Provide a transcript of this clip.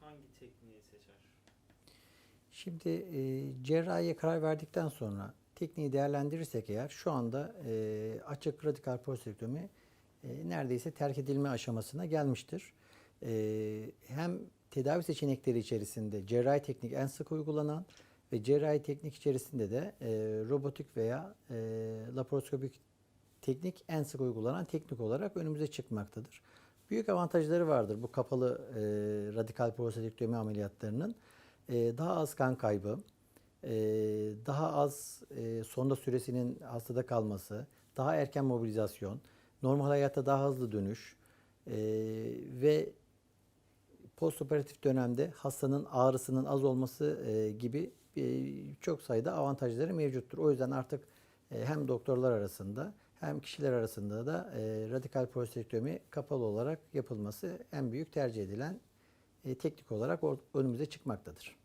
hangi tekniği seçer? Şimdi e, cerrahiye karar verdikten sonra tekniği değerlendirirsek eğer şu anda e, açık radikal prostatektomi e, neredeyse terk edilme aşamasına gelmiştir. E, hem tedavi seçenekleri içerisinde cerrahi teknik en sık uygulanan ve cerrahi teknik içerisinde de e, robotik veya e, laparoskopik teknik en sık uygulanan teknik olarak önümüze çıkmaktadır. Büyük avantajları vardır bu kapalı e, radikal prostatektomi ameliyatlarının. E, daha az kan kaybı, e, daha az e, sonda süresinin hastada kalması, daha erken mobilizasyon, normal hayata daha hızlı dönüş e, ve postoperatif dönemde hastanın ağrısının az olması e, gibi e, çok sayıda avantajları mevcuttur. O yüzden artık e, hem doktorlar arasında hem kişiler arasında da e, radikal prostatektomi kapalı olarak yapılması en büyük tercih edilen e, teknik olarak önümüze çıkmaktadır.